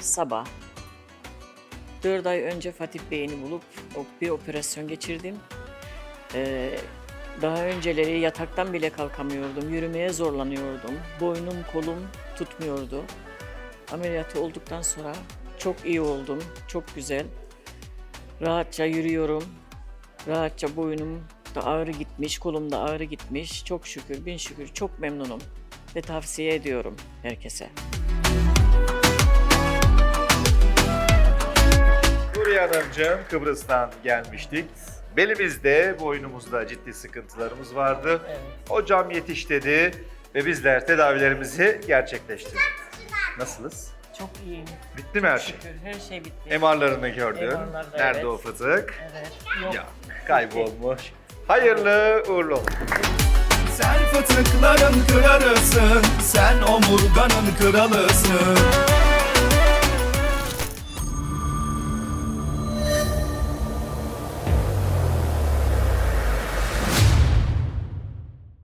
sabah 4 ay önce Fatih Bey'ini bulup bir operasyon geçirdim. Ee, daha önceleri yataktan bile kalkamıyordum. Yürümeye zorlanıyordum. Boynum kolum tutmuyordu. Ameliyatı olduktan sonra çok iyi oldum. Çok güzel. Rahatça yürüyorum. Rahatça boynum da ağrı gitmiş, kolum da ağrı gitmiş. Çok şükür, bin şükür çok memnunum. Ve tavsiye ediyorum herkese. Hanımcığım Kıbrıs'tan gelmiştik. Belimizde, boynumuzda ciddi sıkıntılarımız vardı. Hocam yetiş dedi ve bizler tedavilerimizi gerçekleştirdik. Nasılız? Çok iyiyim. Bitti mi her şey? Şükür her şey bitti. MR'larını gördün. MR'lar da Nerede evet. o fıtık? Evet. Yok. Ya kaybolmuş. Hayırlı uğurlu olsun. Sen fıtıkların kralısın Sen omurganın kralısın